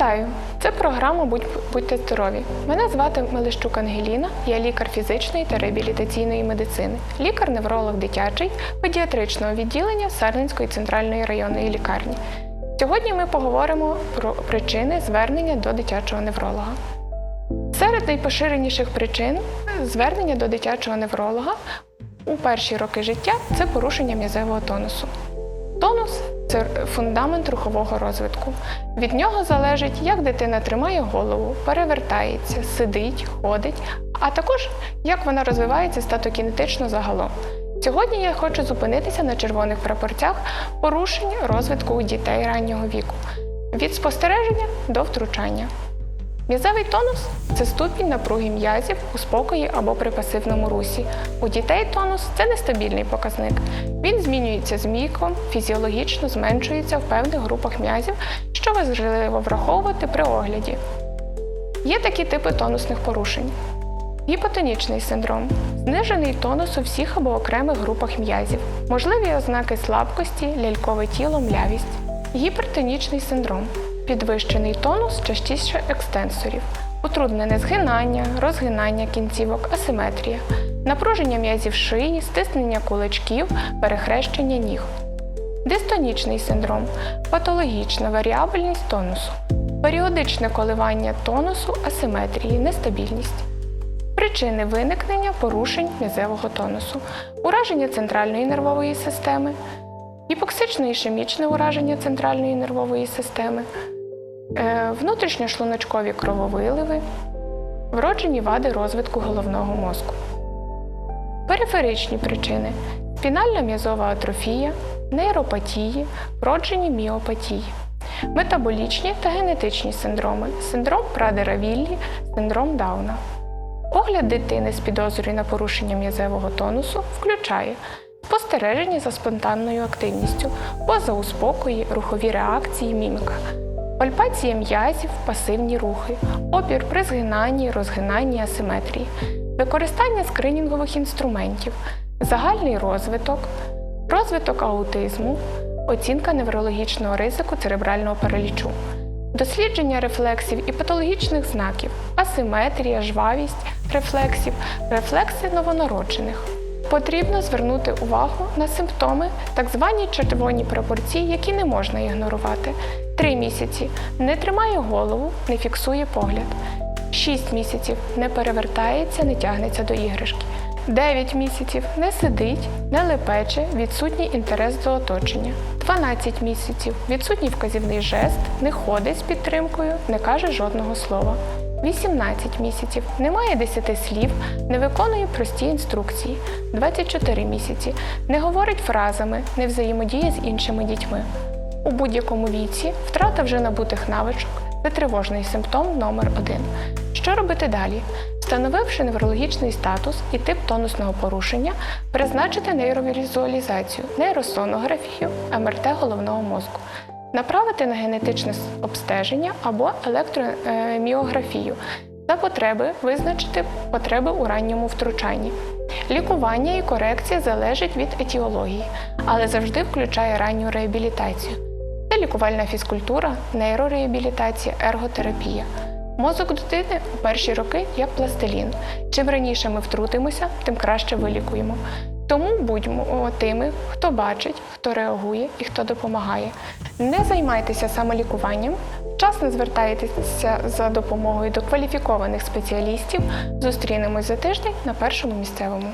Вітаю! Це програма «Будь- Будьте здорові. Мене звати Мелищук Ангеліна, я лікар фізичної та реабілітаційної медицини, лікар-невролог дитячий педіатричного відділення Сарненської центральної районної лікарні. Сьогодні ми поговоримо про причини звернення до дитячого невролога. Серед найпоширеніших причин звернення до дитячого невролога у перші роки життя це порушення м'язевого тонусу. Тонус це фундамент рухового розвитку. Від нього залежить, як дитина тримає голову, перевертається, сидить, ходить, а також як вона розвивається статокінетично загалом. Сьогодні я хочу зупинитися на червоних прапорцях порушень розвитку у дітей раннього віку від спостереження до втручання. М'язевий тонус це ступінь напруги м'язів у спокої або при пасивному русі. У дітей тонус це нестабільний показник. Він змінюється з віком, фізіологічно зменшується в певних групах м'язів, що важливо враховувати при огляді. Є такі типи тонусних порушень. Гіпотонічний синдром знижений тонус у всіх або окремих групах м'язів, можливі ознаки слабкості, лялькове тіло, млявість. Гіпертонічний синдром підвищений тонус частіше екстенсорів, утруднене згинання, розгинання кінцівок, асиметрія, напруження м'язів шиї, стиснення кулачків, перехрещення ніг. Дистонічний синдром патологічна варіабельність тонусу, періодичне коливання тонусу, асиметрії, нестабільність. Причини виникнення порушень м'язевого тонусу, ураження центральної нервової системи, гіпоксично-ішемічне ураження центральної нервової системи, внутрішньошлуночкові крововиливи, вроджені вади розвитку головного мозку. Периферичні причини спінальна м'язова атрофія, нейропатії, вроджені міопатії, метаболічні та генетичні синдроми, синдром Прадера Віллі, синдром Дауна. Огляд дитини з підозрою на порушення м'язевого тонусу включає спостереження за спонтанною активністю, поза у рухові реакції, міміка, пальпація м'язів, пасивні рухи, опір при згинанні, розгинанні асиметрії, використання скринінгових інструментів, загальний розвиток, розвиток аутизму, оцінка неврологічного ризику церебрального паралічу. Дослідження рефлексів і патологічних знаків, асиметрія, жвавість рефлексів, рефлекси новонароджених. Потрібно звернути увагу на симптоми, так звані червоні прапорці, які не можна ігнорувати. Три місяці не тримає голову, не фіксує погляд. Шість місяців не перевертається, не тягнеться до іграшки. 9 місяців не сидить, не лепече, відсутній інтерес до оточення. 12 місяців відсутній вказівний жест, не ходить з підтримкою, не каже жодного слова. 18 місяців немає 10 слів, не виконує прості інструкції. 24 місяці не говорить фразами, не взаємодіє з іншими дітьми. У будь-якому віці втрата вже набутих навичок це тривожний симптом номер 1 Що робити далі? Встановивши неврологічний статус і тип тонусного порушення, призначити нейровізуалізацію, нейросонографію, МРТ головного мозку, направити на генетичне обстеження або електроміографію. За потреби визначити потреби у ранньому втручанні. Лікування і корекція залежить від етіології, але завжди включає ранню реабілітацію. Це лікувальна фізкультура, нейрореабілітація, ерготерапія. Мозок дитини у перші роки як пластилін. Чим раніше ми втрутимося, тим краще вилікуємо. Тому будьмо тими, хто бачить, хто реагує і хто допомагає. Не займайтеся самолікуванням, вчасно звертайтеся за допомогою до кваліфікованих спеціалістів. Зустрінемось за тиждень на першому місцевому.